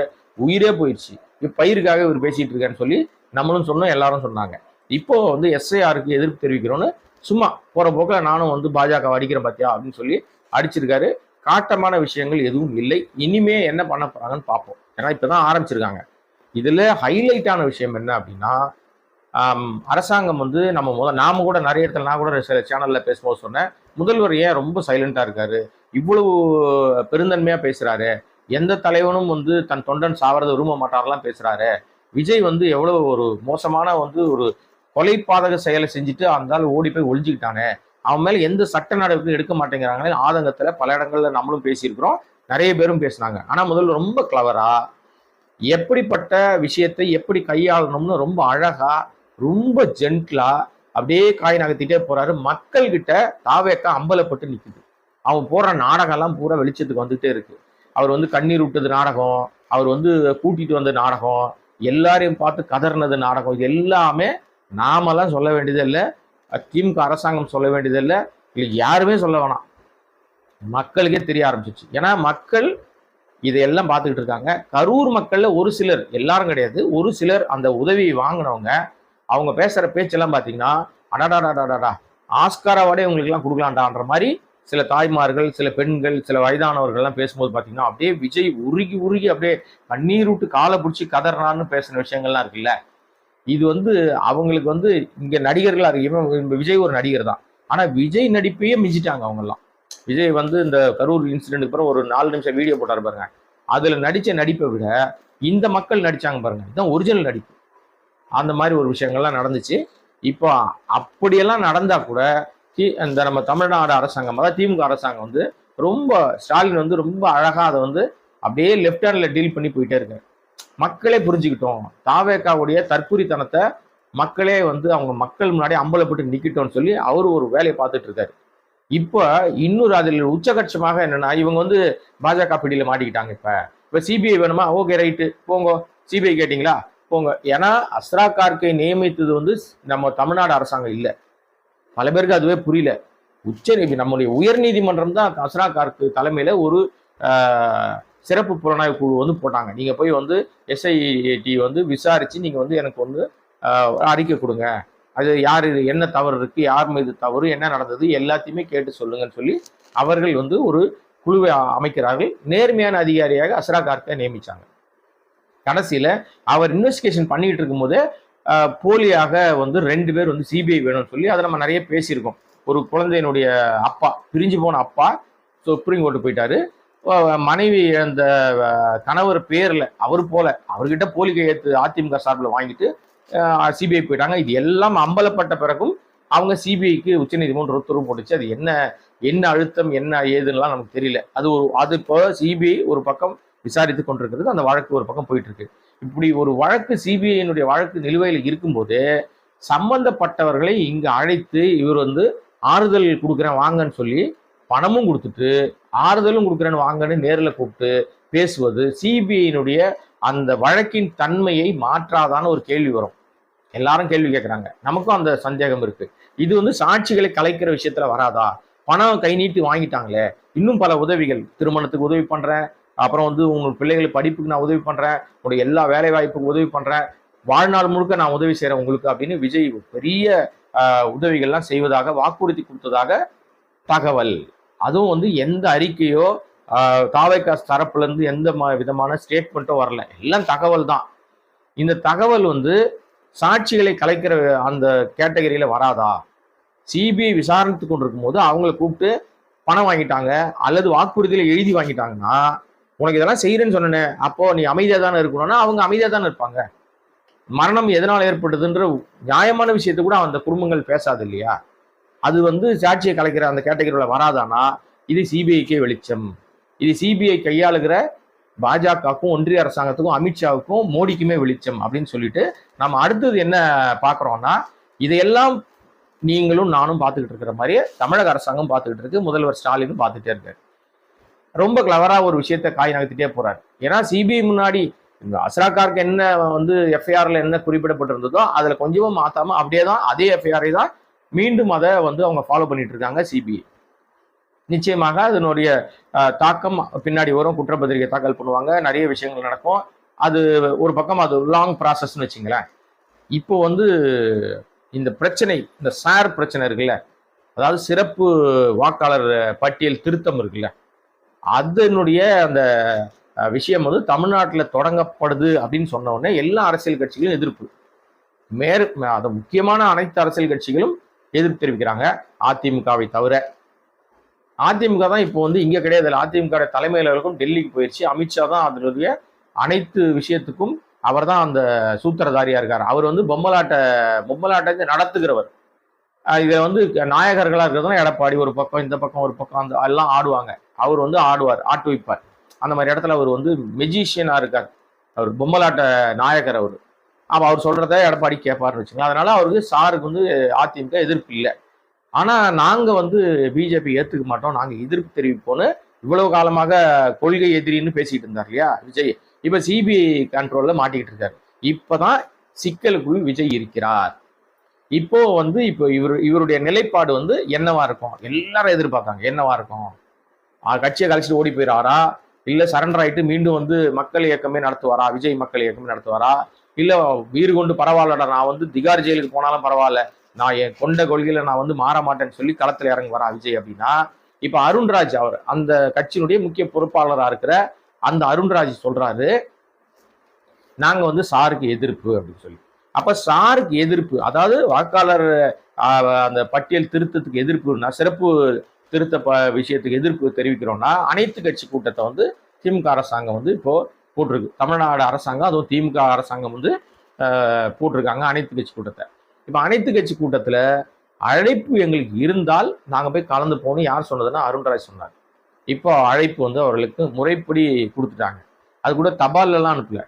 உயிரே போயிடுச்சு இப்போ பயிருக்காக இவர் பேசிட்டு இருக்காருன்னு சொல்லி நம்மளும் சொன்னோம் எல்லாரும் சொன்னாங்க. இப்போ வந்து எஸ்ஐஆருக்கு எதிர்ப்பு தெரிவிக்கிறோன்னு சும்மா போற போக்கில் நானும் வந்து பாஜக அடிக்கிறேன் பாத்தியா அப்படின்னு சொல்லி அடிச்சிருக்காரு. காட்டமான விஷயங்கள் எதுவும் இல்லை. இனிமே என்ன பண்ண போறாங்கன்னு பார்ப்போம். ஏன்னா இப்பதான் ஆரம்பிச்சிருக்காங்க. இதில் ஹைலைட்டான விஷயம் என்ன அப்படின்னா அரசாங்கம் வந்து நம்ம முத நாம கூட நிறைய இடத்துல நான் கூட சில சேனலில் பேசும்போது சொன்னேன் முதல்வர் ஏன் ரொம்ப சைலண்ட்டாக இருக்காரு? இவ்வளவு பெருந்தன்மையாக பேசுகிறாரு எந்த தலைவனும் வந்து தன் தொண்டன் சாவறதை விரும்ப மாட்டாரெல்லாம் பேசுகிறாரு விஜய் வந்து எவ்வளவு ஒரு மோசமான வந்து ஒரு கொலை பாதக செயலை செஞ்சுட்டு அந்தாலும் ஓடி போய் ஒளிஞ்சுக்கிட்டானே. அவன் மேலே எந்த சட்ட நடவடிக்கையும் எடுக்க மாட்டேங்கிறாங்களே ஆதங்கத்தில் பல இடங்களில் நம்மளும் பேசியிருக்கிறோம். நிறைய பேரும் பேசினாங்க. ஆனால் முதல்ல ரொம்ப கிளவராக எப்படிப்பட்ட விஷயத்தை எப்படி கையாளணும்னு ரொம்ப அழகா ரொம்ப ஜென்ட்லா அப்படியே காய் நகர்த்திட்டே போறாரு. மக்கள் கிட்ட தாவேக்கா அம்பலப்பட்டு நிற்குது அவன் போடுற நாடகம்லாம் பூரா வெளிச்சத்துக்கு வந்துட்டே இருக்கு. அவர் வந்து கண்ணீர் விட்டது நாடகம் அவர் வந்து கூட்டிட்டு வந்த நாடகம் எல்லாரையும் பார்த்து கதறினது நாடகம். இது எல்லாமே நாமெல்லாம் சொல்ல வேண்டியதில்லை. திமுக அரசாங்கம் சொல்ல வேண்டியதில்லை. இல்லை யாருமே சொல்ல வேணாம். மக்களுக்கே தெரிய ஆரம்பிச்சிச்சு ஏன்னா மக்கள் இதையெல்லாம் பார்த்துக்கிட்டு இருக்காங்க. கரூர் மக்களில் ஒரு சிலர் எல்லாரும் கிடையாது ஒரு சிலர் அந்த உதவியை வாங்கினவங்க அவங்க பேசுகிற பேச்செல்லாம் பார்த்தீங்கன்னா அடாடாடாடாடா ஆஸ்கார் அவார்டே உங்களுக்குலாம் கொடுக்கலாம்டான்ற மாதிரி சில தாய்மார்கள் சில பெண்கள் சில வயதானவர்கள்லாம் பேசும்போது பார்த்தீங்கன்னா அப்படியே விஜய் உருகி உருகி அப்படியே கண்ணீர் விட்டு காலை பிடிச்சி கதறான்னு பேசுகிற விஷயங்கள்லாம் இருக்குல்ல. இது வந்து அவங்களுக்கு வந்து இங்கே நடிகர்களாக இருக்கு இவன் விஜய் ஒரு நடிகர் தான் ஆனால் விஜய் நடிப்பையே மிஞ்சிட்டாங்க அவங்கெல்லாம். விஜய் வந்து இந்த கரூர் இன்சிடென்ட் அப்புறம் ஒரு நாலு நிமிஷம் வீடியோ போட்டாரு பாருங்க. அதில் நடித்த நடிப்பை விட இந்த மக்கள் நடித்தாங்க பாருங்க. இதுதான் ஒரிஜினல் நடிப்பு. அந்த மாதிரி ஒரு விஷயங்கள்லாம் நடந்துச்சு. இப்போ அப்படியெல்லாம் நடந்தால் கூட தி- இந்த நம்ம தமிழ்நாடு அரசாங்கம் அதாவது திமுக அரசாங்கம் வந்து ரொம்ப ஸ்டாலின் வந்து ரொம்ப அழகாக அதை வந்து அப்படியே லெஃப்ட் ஹேண்டில் டீல் பண்ணி போயிட்டே இருக்கு மக்களே புரிஞ்சுக்கிட்டோம். தாவேக்காவுடைய தற்குறித்தனத்தை மக்களே வந்து அவங்க மக்கள் முன்னாடி அம்பலப்பட்டு நிற்கிட்டோம்னு சொல்லி அவர் ஒரு வேலையை பார்த்துட்டு இருக்காரு. இப்போ இன்னொரு அதில் உச்சகட்சமாக என்னன்னா இவங்க வந்து பாஜக பிடியில மாட்டிக்கிட்டாங்க இப்ப. இப்ப சிபிஐ வேணுமா? ஓகே ரைட்டு போங்க. சிபிஐ கேட்டிங்களா? போங்க. ஏன்னா அஸ்ரா கார்கை நியமித்தது வந்து நம்ம தமிழ்நாடு அரசாங்கம் இல்லை. பல பேருக்கு அதுவே புரியல. உச்ச நம்முடைய உயர் நீதிமன்றம் தான் அஸ்ரா கார்க்கு தலைமையில ஒரு சிறப்பு புலனாய்வு குழு வந்து போட்டாங்க. நீங்க போய் வந்து எஸ்ஐடி வந்து விசாரிச்சு நீங்க வந்து எனக்கு வந்து அறிக்கை கொடுங்க. அது யார் இது என்ன தவறு இருக்கு யார் மீது தவறு என்ன நடந்தது எல்லாத்தையுமே கேட்டு சொல்லுங்கன்னு சொல்லி அவர்கள் வந்து ஒரு குழுவை அமைக்கிறார்கள். நேர்மையான அதிகாரியாக அஸ்ரா கார்க்கை நியமிச்சாங்க. கடைசியில் அவர் இன்வெஸ்டிகேஷன் பண்ணிட்டு இருக்கும்போது போலியாக வந்து ரெண்டு பேர் வந்து சிபிஐ வேணும்னு சொல்லி அதை நம்ம நிறைய பேசியிருக்கோம். ஒரு குழந்தையினுடைய அப்பா பிரிஞ்சு போன அப்பா சுப்ரீம் கோர்ட்டு போயிட்டாரு. மனைவி அந்த கணவர் பேரில் அவர் போல அவர்கிட்ட போலி கையெழுத்து அதிமுக சார்பில் வாங்கிட்டு சிபிஐ போயிட்டாங்க. இது எல்லாம் அம்பலப்பட்ட பிறகும் அவங்க சிபிஐக்கு உச்சநீதிமன்றம் உத்தரவு போட்டுச்சு. அது என்ன என்ன அழுத்தம் என்ன ஏதுன்னெலாம் நமக்கு தெரியல. அது ஒரு அது இப்போ சிபிஐ ஒரு பக்கம் விசாரித்து கொண்டிருக்கிறது அந்த வழக்கு ஒரு பக்கம் போயிட்டு இருக்கு இப்படி ஒரு வழக்கு சிபிஐனுடைய வழக்கு நிலுவையில் இருக்கும்போது சம்பந்தப்பட்டவர்களை இங்கு அழைத்து இவர் வந்து ஆறுதல் கொடுக்குறேன் வாங்கன்னு சொல்லி பணமும் கொடுத்துட்டு ஆறுதலும் கொடுக்குறேன்னு வாங்கன்னு நேரில் கூப்பிட்டு பேசுவது சிபிஐனுடைய அந்த வழக்கின் தன்மையை மாற்றாதான்னு ஒரு கேள்வி வரும். எல்லாரும் கேள்வி கேட்குறாங்க நமக்கும் அந்த சந்தேகம் இருக்கு. இது வந்து சாட்சிகளை கலைக்கிற விஷயத்துல வராதா? பணம் கை நீட்டி வாங்கிட்டாங்களே. இன்னும் பல உதவிகள். திருமணத்துக்கு உதவி பண்றேன். அப்புறம் வந்து உங்க பிள்ளைகளுக்கு படிப்புக்கு நான் உதவி பண்றேன். உங்களுடைய எல்லா வேலை வாய்ப்புக்கு உதவி பண்றேன். வாழ்நாள் முழுக்க நான் உதவி செய்கிறேன் உங்களுக்கு அப்படின்னு விஜய் பெரிய உதவிகள்லாம் செய்வதாக வாக்குறுதி கொடுத்ததாக தகவல். அதுவும் வந்து எந்த அறிக்கையோ தாவைக்காஸ் தரப்புலேருந்து எந்த விதமான ஸ்டேட்மெண்ட்டும் வரல. எல்லாம் தகவல் தான். இந்த தகவல் வந்து சாட்சிகளை கலைக்கிற அந்த கேட்டகரியில் வராதா? சிபிஐ விசாரணைத்து கொண்டிருக்கும் போது அவங்கள கூப்பிட்டு பணம் வாங்கிட்டாங்க அல்லது வாக்குறுதியில் எழுதி வாங்கிட்டாங்கன்னா உனக்கு இதெல்லாம் செய்கிறேன்னு சொன்னேனே அப்போ நீ அமைதியாக தானே இருக்கணும்னா அவங்க அமைதியாக தானே இருப்பாங்க. மரணம் எதனால் ஏற்பட்டதுன்ற நியாயமான விஷயத்தை கூட அந்த குடும்பங்கள் பேசாது இல்லையா? அது வந்து சாட்சியை கலைக்கிற அந்த கேட்டகரியில் வராதானா? இது சிபிஐக்கே வெளிச்சம். இது சிபிஐ கையாளுகிற பாஜகவுக்கும் ஒன்றிய அரசாங்கத்துக்கும் அமித்ஷாவுக்கும் மோடிக்குமே வெளிச்சம் அப்படின்னு சொல்லிட்டு நம்ம அடுத்தது என்ன பார்க்குறோம்னா இதையெல்லாம் நீங்களும் நானும் பார்த்துக்கிட்டு இருக்கிற மாதிரியே தமிழக அரசாங்கம் பார்த்துக்கிட்டு இருக்கு. முதல்வர் ஸ்டாலினும் பார்த்துட்டே இருக்காரு. ரொம்ப கிளவரா ஒரு விஷயத்த காய் நகர்த்திட்டே போறாரு. ஏன்னா சிபிஐ முன்னாடி இந்த அஸ்ராக்காருக்கு என்ன வந்து எஃப்ஐஆர்ல என்ன குறிப்பிடப்பட்டிருந்ததோ அதுல கொஞ்சமும் மாத்தாம அப்படியே தான் அதே எஃப்ஐஆரை தான் மீண்டும் அதை வந்து அவங்க ஃபாலோ பண்ணிட்டு இருக்காங்க சிபிஐ நிச்சயமாக அதனுடைய தாக்கம் பின்னாடி வரும் குற்றப்பத்திரிகை தாக்கல் பண்ணுவாங்க நிறைய விஷயங்கள் நடக்கும். அது ஒரு பக்கம் அது லாங் ப்ராசஸ்னு வச்சுங்களேன். இப்போ வந்து இந்த பிரச்சனை இந்த சார் பிரச்சனை இருக்குல்ல அதாவது சிறப்பு வாக்காளர் பட்டியல் திருத்தம் இருக்குல்ல அதனுடைய அந்த விஷயம் வந்து தமிழ்நாட்டில் தொடங்கப்படுது அப்படின்னு சொன்ன உடனே எல்லா அரசியல் கட்சிகளும் எதிர்ப்பு. மேற் அது முக்கியமான அனைத்து அரசியல் கட்சிகளும் எதிர்ப்பு தெரிவிக்கிறாங்க. அதிமுகவை தவிர அதிமுக தான் இப்போ வந்து இங்கே கிடையாது. அதிமுக தலைமையிலருக்கும் டெல்லிக்கு போயிடுச்சு அமித்ஷா தான் அதனுடைய அனைத்து விஷயத்துக்கும் அவர் தான் அந்த சூத்திரதாரியா இருக்கார். அவர் வந்து பொம்மலாட்ட பொம்மலாட்டத்தை நடத்துகிறவர். இதில் வந்து நாயகர்களாக இருக்கிறதுனா எடப்பாடி ஒரு பக்கம் இந்த பக்கம் ஒரு பக்கம் அந்த எல்லாம் ஆடுவாங்க. அவர் வந்து ஆடுவார் ஆட்டு வைப்பார். அந்த மாதிரி இடத்துல அவர் வந்து மெஜிஷியனாக இருக்கார். அவர் பொம்மலாட்ட நாயகர் அவர். அப்போ அவர் சொல்கிறத எடப்பாடி கேட்பாருன்னு வச்சுக்கோங்க. அதனால அவருக்கு சாருக்கு வந்து அதிமுக எதிர்ப்பு இல்லை. ஆனால் நாங்கள் வந்து பிஜேபி ஏற்றுக்க மாட்டோம். நாங்கள் எதிர்ப்பு தெரிவிப்போன்னு இவ்வளவு காலமாக கொள்கை எதிரின்னு பேசிட்டு இருந்தார் இல்லையா விஜய். இப்போ சிபிஐ கண்ட்ரோலில் மாட்டிக்கிட்டு இருக்காரு. இப்பதான் சிக்கலுக்குள் விஜய் இருக்கிறார். இப்போ வந்து இப்போ இவர் இவருடைய நிலைப்பாடு வந்து என்னவா இருக்கும்? எல்லாரும் எதிர்பார்க்காங்க என்னவா இருக்கும்? கட்சியை கழிச்சிட்டு ஓடி போயிடாரா இல்லை சரண்டர் ஆகிட்டு மீண்டும் வந்து மக்கள் இயக்கமே நடத்துவாரா? விஜய் மக்கள் இயக்கமே நடத்துவாரா? இல்லை வீறு கொண்டு பரவாயில்லடா நான் வந்து திகார் ஜெயிலுக்கு போனாலும் பரவாயில்ல. நான் என் கொண்ட கொள்கையில நான் வந்து மாற மாட்டேன்னு சொல்லி களத்துல இறங்கி வரா விஜய் அப்படின்னா இப்ப அருண்ராஜ் அவர் அந்த கட்சியினுடைய முக்கிய பொறுப்பாளராக இருக்கிற அந்த அருண்ராஜ் சொல்றாரு நாங்க வந்து சாருக்கு எதிர்ப்பு அப்படின்னு சொல்லி. அப்ப சாருக்கு எதிர்ப்பு அதாவது வாக்காளர் அந்த பட்டியல் திருத்தத்துக்கு எதிர்ப்புனா சிறப்பு திருத்த ப- விஷயத்துக்கு எதிர்ப்பு தெரிவிக்கிறோம்னா அனைத்து கட்சி கூட்டத்தை வந்து திமுக அரசாங்கம் வந்து இப்போ போட்டிருக்கு. தமிழ்நாடு அரசாங்கம் அதுவும் திமுக அரசாங்கம் வந்து போட்டிருக்காங்க அனைத்து கட்சி கூட்டத்தை. இப்போ அனைத்து கட்சி கூட்டத்தில் அழைப்பு எங்களுக்கு இருந்தால் நாங்கள் போய் கலந்து போகணும். யார் சொன்னதுன்னா அருண்ராஜ் சொன்னார். இப்போ அழைப்பு வந்து அவர்களுக்கு முறைப்படி கொடுத்துட்டாங்க. அது கூட தபாலெல்லாம் அனுப்பல.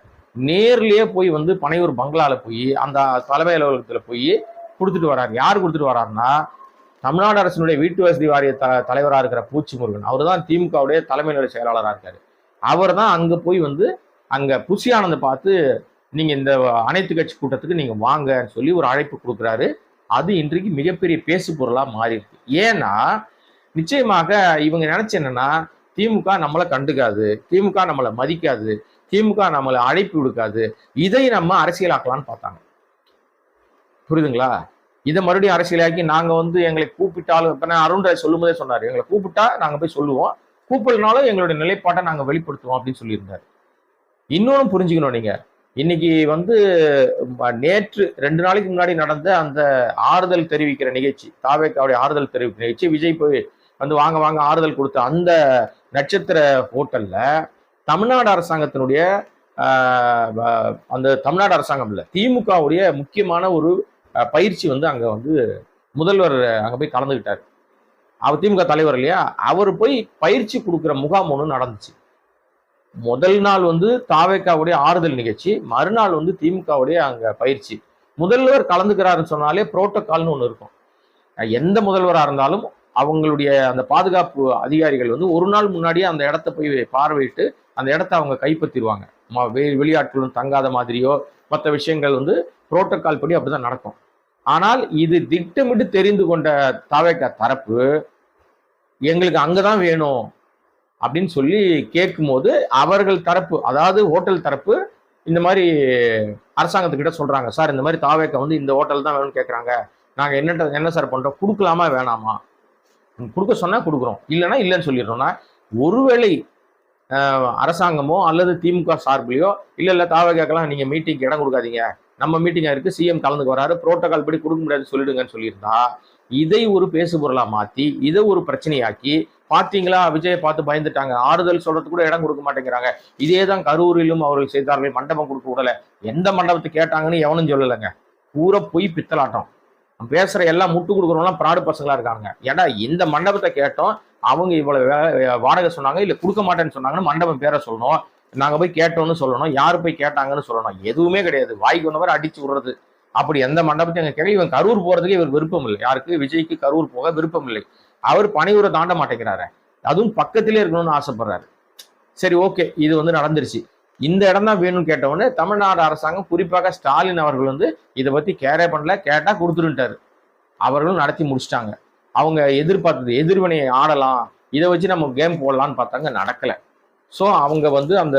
நேர்லேயே போய் வந்து பனையூர் பங்களாவில் போய் அந்த தலைமை அலுவலகத்தில் போய் கொடுத்துட்டு வராரு. யார் கொடுத்துட்டு வராருன்னா தமிழ்நாடு அரசினுடைய வீட்டு வசதி வாரிய த தலைவராக இருக்கிற பூச்சி முருகன் அவர் தான் திமுகவுடைய தலைமை நிலை செயலாளராக இருக்காரு. அவர் தான் அங்கே போய் வந்து அங்கே புசி பார்த்து நீங்கள் இந்த அனைத்து கட்சி கூட்டத்துக்கு நீங்கள் வாங்கன்னு சொல்லி ஒரு அழைப்பு கொடுக்குறாரு. அது இன்றைக்கு மிகப்பெரிய பேசு பொருளாக மாறி இருக்கு ஏன்னா நிச்சயமாக இவங்க நினைச்சு என்னன்னா திமுக நம்மளை கண்டுக்காது திமுக நம்மளை மதிக்காது திமுக நம்மளை அழைப்பு விடுக்காது இதை நம்ம அரசியலாக்கலாம்னு பார்த்தாங்க. புரியுதுங்களா? இதை மறுபடியும் அரசியலாக்கி நாங்கள் வந்து எங்களை கூப்பிட்டாலும் இப்போ நான் அருண்ராஜ் சொல்லும்போதே சொன்னார் எங்களை கூப்பிட்டா நாங்கள் போய் சொல்லுவோம். கூப்பிடனாலும் எங்களுடைய நிலைப்பாட்டை நாங்கள் வெளிப்படுத்துவோம் அப்படின்னு சொல்லியிருந்தார். இன்னொன்னு புரிஞ்சுக்கணும் நீங்கள் இன்னைக்கு வந்து நேற்று ரெண்டு நாளைக்கு முன்னாடி நடந்த அந்த ஆறுதல் தெரிவிக்கிற நிகழ்ச்சி தாவேக்காவுடைய ஆறுதல் தெரிவிக்கிற நிகழ்ச்சி விஜய் போய் வந்து வாங்க வாங்க ஆறுதல் கொடுத்த அந்த நட்சத்திர ஹோட்டல்ல தமிழ்நாடு அரசாங்கத்தினுடைய அந்த தமிழ்நாடு அரசாங்கம் இல்லை திமுகவுடைய முக்கியமான ஒரு பயிற்சி வந்து அங்கே வந்து முதல்வர் அங்கே போய் கலந்துக்கிட்டார் அவர் திமுக தலைவர் இல்லையா? அவர் போய் பயிற்சி கொடுக்குற முகாம் ஒன்று நடந்துச்சு. முதல் நாள் வந்து தாவேக்காவுடைய ஆறுதல் நிகழ்ச்சி மறுநாள் வந்து திமுகவுடைய அங்கே பயிற்சி. முதல்வர் கலந்துக்கிறாருன்னு சொன்னாலே புரோட்டோகால்னு ஒன்று இருக்கும். எந்த முதல்வராக இருந்தாலும் அவங்களுடைய அந்த பாதுகாப்பு அதிகாரிகள் வந்து ஒரு நாள் முன்னாடியே அந்த இடத்த போய் பார்வையிட்டு அந்த இடத்த அவங்க கைப்பற்றிடுவாங்க. ம- வெளியாட்களும் தங்காத மாதிரியோ மற்ற விஷயங்கள் வந்து புரோட்டோகால் படி அப்படிதான் நடக்கும். ஆனால் இது திட்டமிட்டு தெரிந்து கொண்ட தாவேக்கா தரப்பு எங்களுக்கு அங்கே தான் வேணும். அப்படின்னு சொல்லி கேட்கும்போது அவர்கள் தரப்பு அதாவது ஹோட்டல் தரப்பு இந்த மாதிரி அரசாங்கத்துக்கிட்ட சொல்கிறாங்க சார் இந்த மாதிரி தாவேக்கா வந்து இந்த ஹோட்டல் தான் வேணும்னு கேட்குறாங்க நாங்கள் என்ன என்ன சார் பண்ணுறோம் கொடுக்கலாமா வேணாமா? கொடுக்க சொன்னால் கொடுக்குறோம். இல்லைன்னா இல்லைன்னு சொல்லிடுறோம்னா ஒருவேளை அரசாங்கமோ அல்லது திமுக சார்பிலையோ இல்லை இல்லை தாவேக்காக்கெல்லாம் நீங்கள் மீட்டிங்க்கு இடம் கொடுக்காதீங்க. நம்ம மீட்டிங் இருக்குது சிஎம் கலந்துக்கு வராரு. புரோட்டோகால் படி கொடுக்க முடியாதுன்னு சொல்லிடுங்கன்னு சொல்லியிருந்தா இதை ஒரு பேசு பொருளா மாத்தி இதை ஒரு பிரச்சனையாக்கி பார்த்தீங்களா விஜயை பார்த்து பயந்துட்டாங்க. ஆறுதல் சொல்றதுக்கு கூட இடம் கொடுக்க மாட்டேங்கிறாங்க. இதே தான் கரூரிலும் அவர்கள் செய்தார்கள். மண்டபம் கொடுக்க விடல. எந்த மண்டபத்தை கேட்டாங்கன்னு எவனும் சொல்லலைங்க. பூரா பொய் பித்தலாட்டம். பேசுற எல்லாம் முட்டு கொடுக்குறவங்களாம் பிராடு பசங்களா இருக்காங்க ஏன்னா இந்த மண்டபத்தை கேட்டோம் அவங்க இவ்வளவு வே- வாடகை சொன்னாங்க இல்ல கொடுக்க மாட்டேன்னு சொன்னாங்கன்னு மண்டபம் பேரை சொல்லணும். நாங்க போய் கேட்டோம்னு சொல்லணும். யாரு போய் கேட்டாங்கன்னு சொல்லணும். எதுவுமே கிடையாது. வாய்க்கு ஒன்றவர் அடிச்சு விடுறது. அப்படி எந்த மண்டபத்தையும் எங்க கேட்க இவன் கரூர் போறதுக்கு இவர் விருப்பம் இல்லை யாருக்கு? விஜய்க்கு கரூர் போக விருப்பம் இல்லை அவர் பணியூரை தாண்ட மாட்டேங்கிறாரு. அதுவும் பக்கத்திலே இருக்கணும்னு ஆசைப்படுறாரு. சரி ஓகே. இது வந்து நடந்துருச்சு. இந்த இடம் தான் வேணும்னு கேட்டவுடனே தமிழ்நாடு அரசாங்கம் குறிப்பாக ஸ்டாலின் அவர்கள் வந்து இதை பத்தி கேரே பண்ணல. கேட்டா கொடுத்துருன்ட்டாரு. அவர்களும் நடத்தி முடிச்சிட்டாங்க. அவங்க எதிர்பார்த்தது எதிர்வினையை ஆடலாம். இதை வச்சு நம்ம கேம் போடலான்னு பார்த்தாங்க. நடக்கலை. ஸோ அவங்க வந்து அந்த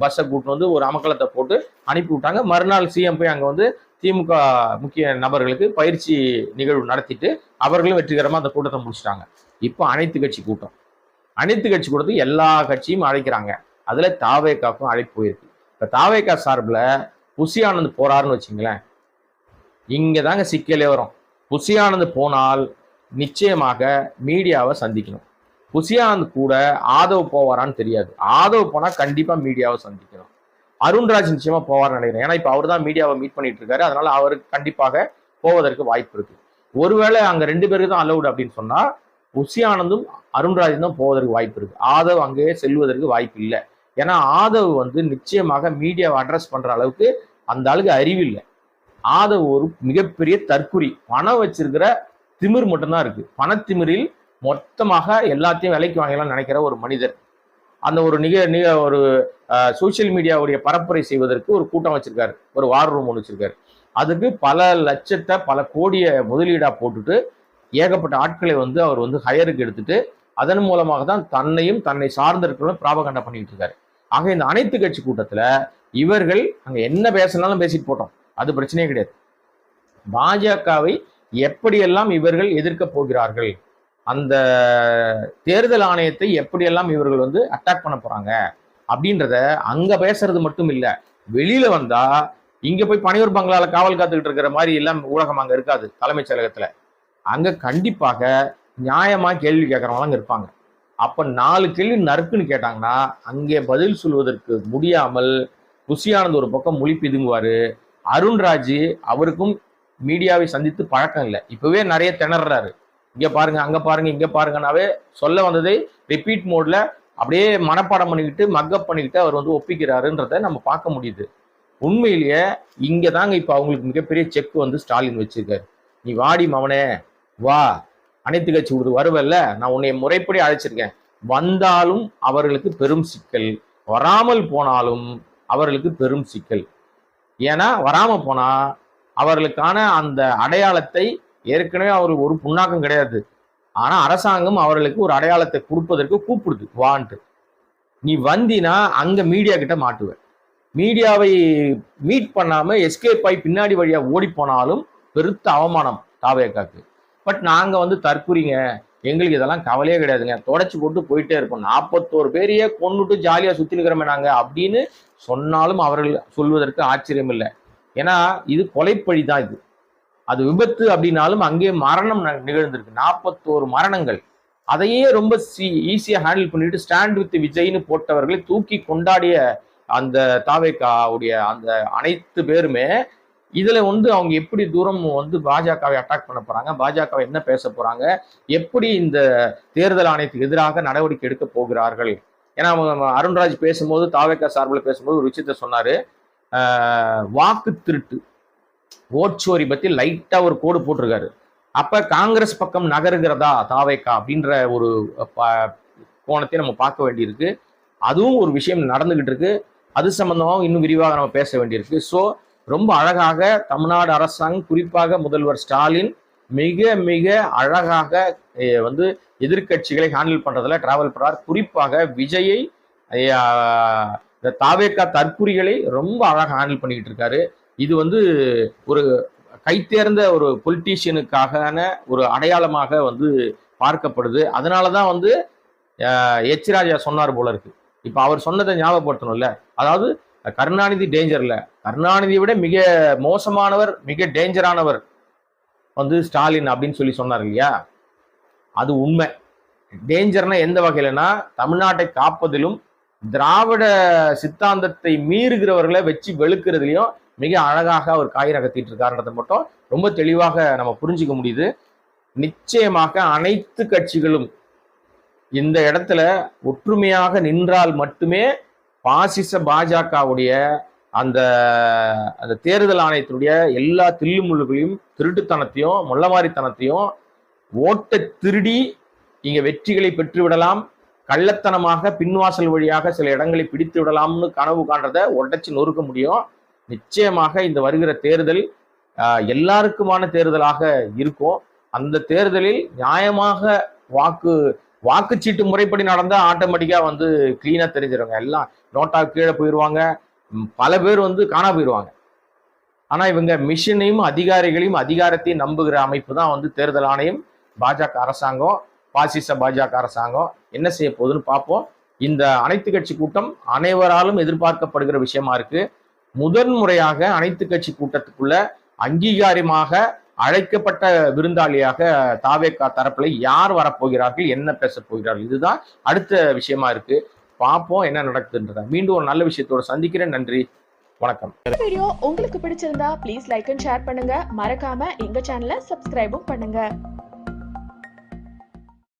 பஸ்ஸை கூட்டு வந்து ஒரு அமக்கலத்தை போட்டு அனுப்பி விட்டாங்க. மறுநாள் சிஎம் போய் அங்கே வந்து திமுக முக்கிய நபர்களுக்கு பயிற்சி நிகழ்வு நடத்திட்டு அவர்களும் வெற்றிகரமாக அந்த கூட்டத்தை முடிச்சிட்டாங்க. இப்போ அனைத்து கட்சி கூட்டம். அனைத்து கட்சி கூட்டத்துக்கு எல்லா கட்சியும் அழைக்கிறாங்க. அதில் தாவேக்காக்கும் அழைப்பு போயிருக்கு. இப்போ தாவேக்கா சார்பில் புசி போறாருன்னு வச்சுங்களேன். இங்கே தாங்க சிக்கலே வரும். புசி போனால் நிச்சயமாக மீடியாவை சந்திக்கணும். புசி கூட ஆதவ் போவாரான்னு தெரியாது. ஆதவ் போனால் கண்டிப்பாக மீடியாவை சந்திக்கணும். அருண்ராஜ் நிச்சயமா போவார்னு நினைக்கிறேன். ஏன்னா இப்போ அவர் தான் மீடியாவை மீட் பண்ணிட்டு இருக்காரு. அதனால அவருக்கு கண்டிப்பாக போவதற்கு வாய்ப்பு இருக்கு. ஒருவேளை அங்க ரெண்டு பேருக்கு தான் அலௌடு அப்படின்னு சொன்னா உசியானந்தும் அருண்ராஜும் தான் போவதற்கு வாய்ப்பு இருக்கு. ஆதவ் அங்கேயே செல்வதற்கு வாய்ப்பு இல்லை. ஏன்னா ஆதவ் வந்து நிச்சயமாக மீடியாவை அட்ரஸ் பண்ற அளவுக்கு அந்த ஆளுக்கு அறிவு இல்லை. ஆதவ் ஒரு மிகப்பெரிய தற்குறி பணம் வச்சிருக்கிற திமிர் மட்டும்தான் இருக்கு. பணத்திமிரில் மொத்தமாக எல்லாத்தையும் விலைக்கு வாங்கலாம்னு நினைக்கிற ஒரு மனிதர். அந்த ஒரு நிக நிக ஒரு சோஷியல் மீடியாவுடைய பரப்புரை செய்வதற்கு ஒரு கூட்டம் வச்சிருக்காரு. ஒரு வார் ரூம் ஒன்று வச்சிருக்காரு. அதுக்கு பல லட்சத்தை பல கோடியை முதலீடாக போட்டுட்டு ஏகப்பட்ட ஆட்களை வந்து அவர் வந்து ஹையருக்கு எடுத்துட்டு அதன் மூலமாக தான் தன்னையும் தன்னை சார்ந்த பிராபகண்டா பண்ணிட்டு இருக்காரு. ஆக இந்த அனைத்து கட்சி கூட்டத்தில் இவர்கள் அங்கே என்ன பேசினாலும் பேசிட்டு போட்டோம். அது பிரச்சனையே கிடையாது. பாஜகவை எப்படியெல்லாம் இவர்கள் எதிர்க்க போகிறார்கள்? அந்த தேர்தல் ஆணையத்தை எப்படியெல்லாம் இவர்கள் வந்து அட்டாக் பண்ண போறாங்க அப்படின்றத அங்க பேசுறது மட்டும் இல்ல வெளியில வந்தா இங்க போய் பனையூர் பங்களால காவல் காத்துக்கிட்டு இருக்கிற மாதிரி எல்லாம் ஊடகம் அங்க இருக்காது தலைமைச் செயலகத்துல. அங்க கண்டிப்பாக நியாயமா கேள்வி கேட்கறவங்க அங்க இருப்பாங்க. அப்ப நாலு கேள்வி நறுக்குன்னு கேட்டாங்கன்னா அங்கே பதில் சொல்வதற்கு முடியாமல் புசியானந்த் ஒரு பக்கம் முழி பிதுங்குவாரு அருண்ராஜ் அவருக்கும் மீடியாவை சந்தித்து பழக்கம் இல்லை. இப்பவே நிறைய திணறாரு இங்கே பாருங்க அங்கே பாருங்க இங்கே பாருங்கனாவே சொல்ல வந்ததை ரிப்பீட் மோட்ல அப்படியே மனப்பாடம் பண்ணிக்கிட்டு மக்கப் பண்ணிக்கிட்டு அவர் வந்து ஒப்பிக்கிறாருன்றத நம்ம பார்க்க முடியுது. உண்மையிலேயே இங்கே தாங்க இப்போ அவங்களுக்கு மிகப்பெரிய செக் வந்து ஸ்டாலின் வச்சிருக்காரு. நீ வாடி மவனே வா. அனைத்து கட்சி விடுது வருவல்ல? நான் உன்னை முறைப்படி அழைச்சிருக்கேன். வந்தாலும் அவர்களுக்கு பெரும் சிக்கல். வராமல் போனாலும் அவர்களுக்கு பெரும் சிக்கல். ஏன்னா வராமல் போனால் அவர்களுக்கான அந்த அடையாளத்தை ஏற்கனவே அவர் ஒரு புண்ணாக்கம் கிடையாது. ஆனால் அரசாங்கம் அவர்களுக்கு ஒரு அடையாளத்தை கொடுப்பதற்கு கூப்பிடுது வான்ட்டு. நீ வந்தினா அங்கே மீடியா கிட்ட மாட்டுவ. மீடியாவை மீட் பண்ணாமல் எஸ்கேப் ஆகி பின்னாடி வழியாக ஓடி போனாலும் பெருத்த அவமானம் தாவேக்காக்கு. பட் நாங்கள் வந்து தற்குறிங்க. எங்களுக்கு இதெல்லாம் கவலையே கிடையாதுங்க. தொடச்சி போட்டு போயிட்டே இருப்போம் நாற்பத்தோரு பேரையே கொண்டுட்டு ஜாலியாக சுற்றி நிக்கிறோமே நாங்கள் அப்படின்னு சொன்னாலும் அவர்கள் சொல்வதற்கு ஆச்சரியம் இல்லை ஏன்னா இது கொலைப்பழி தான் இது. அது விபத்து அப்படின்னாலும் அங்கே மரணம் ந- நிகழ்ந்திருக்கு. நாற்பத்தோரு மரணங்கள். அதையே ரொம்ப சி ஈஸியாக ஹேண்டில் பண்ணிட்டு ஸ்டாண்ட் வித் விஜய்னு போட்டவர்களை தூக்கி கொண்டாடிய அந்த தாவேக்காவுடைய அந்த அனைத்து பேருமே இதுல வந்து அவங்க எப்படி தூரம் வந்து பாஜகவை அட்டாக் பண்ண போறாங்க பாஜகவை என்ன பேச போறாங்க எப்படி இந்த தேர்தல் ஆணையத்துக்கு எதிராக நடவடிக்கை எடுக்க போகிறார்கள். ஏன்னா அவங்க அருண்ராஜ் பேசும்போது தாவேக்கா சார்பில் பேசும்போது ஒரு விஷயத்த சொன்னாரு. வாக்கு திருட்டு. ஓட்சோரி பற்றி லைட்டாக ஒரு கோடு போட்டிருக்காரு. அப்போ காங்கிரஸ் பக்கம் நகருகிறதா தாவேக்கா அப்படின்ற ஒரு ப- கோணத்தை நம்ம பார்க்க வேண்டியிருக்கு. அதுவும் ஒரு விஷயம் நடந்துகிட்டு இருக்கு. அது சம்மந்தமாகவும் இன்னும் விரிவாக நம்ம பேச வேண்டியிருக்கு. ஸோ ரொம்ப அழகாக தமிழ்நாடு அரசாங்கம் குறிப்பாக முதல்வர் ஸ்டாலின் மிக மிக அழகாக வந்து எதிர்க்கட்சிகளை ஹேண்டில் பண்ணுறதில் டிராவல் பண்ணுறார் குறிப்பாக விஜயை இந்த தாவேக்கா தற்குறிகளை ரொம்ப அழகாக ஹேண்டில் பண்ணிக்கிட்டு இருக்காரு. இது வந்து ஒரு கைத்தேர்ந்த ஒரு பொலிட்டீஷியனுக்கான ஒரு அடையாளமாக வந்து பார்க்கப்படுது. அதனால தான் வந்து எச் ராஜா சொன்னார் போல இருக்கு. இப்போ அவர் சொன்னதை ஞாபகப்படுத்தணும்ல. அதாவது கருணாநிதி டேஞ்சர்ல கருணாநிதியை விட மிக மோசமானவர் மிக டேஞ்சரானவர் வந்து ஸ்டாலின் அப்படின்னு சொல்லி சொன்னார் இல்லையா? அது உண்மை. டேஞ்சர்னா எந்த வகையிலனா தமிழ்நாட்டை காப்பதிலும் திராவிட சித்தாந்தத்தை மீறுகிறவர்களை வச்சு வெளுக்கிறதுலையும் மிக அழகாக அவர் காய் நகர்த்திட்டு இருக்காருன்றதை மட்டும் ரொம்ப தெளிவாக நம்ம புரிஞ்சுக்க முடியுது. நிச்சயமாக அனைத்து கட்சிகளும் இந்த இடத்துல ஒற்றுமையாக நின்றால் மட்டுமே பாசிச பாஜகவுடைய அந்த அந்த தேர்தல் ஆணையத்தினுடைய எல்லா தில்லுமுள்ளுகளையும் திருட்டுத்தனத்தையும் முள்ளமாரித்தனத்தையும் ஓட்டை திருடி இங்க வெற்றிகளை பெற்றுவிடலாம். கள்ளத்தனமாக பின்வாசல் வழியாக சில இடங்களை பிடித்து விடலாம்னு கனவு காண்றதை உடச்சி நொறுக்க முடியும். நிச்சயமாக இந்த வருகிற தேர்தல் எல்லாருக்குமான தேர்தலாக இருக்கும். அந்த தேர்தலில் நியாயமாக வாக்கு வாக்குச்சீட்டு முறைப்படி நடந்தால் ஆட்டோமேட்டிக்காக வந்து கிளீனாக தெரிஞ்சிருவாங்க எல்லாம் நோட்டா கீழே போயிடுவாங்க பல பேர் வந்து காணா போயிடுவாங்க ஆனா இவங்க மிஷினையும் அதிகாரிகளையும் அதிகாரத்தையும் நம்புகிற அமைப்பு தான் வந்து தேர்தல் ஆணையம் பாஜக அரசாங்கம் பாசிச பாஜக அரசாங்கம். என்ன செய்ய போகுதுன்னு பார்ப்போம். இந்த அனைத்து கட்சி கூட்டம் அனைவராலும் எதிர்பார்க்கப்படுகிற விஷயமா இருக்கு. முதன்முறையாக அனைத்து கட்சி கூட்டத்துக்குள்ள அங்கீகாரமாக அழைக்கப்பட்ட விருந்தாளியாக தாவேக்கா தரப்புல யார் வரப்போகிறார்கள் என்ன பேசப் போகிறார்கள் இதுதான் அடுத்த விஷயமா இருக்கு. பார்ப்போம் என்ன நடக்குதுன்றத. மீண்டும் ஒரு நல்ல விஷயத்தோட சந்திக்கிறேன். நன்றி. வணக்கம்.
வீடியோ உங்களுக்கு பிடிச்சிருந்தா ப்ளீஸ் லைக் அண்ட் ஷேர் பண்ணுங்க. மறக்காம எங்க சேனலை சப்ஸ்கிரைபும் பண்ணுங்க.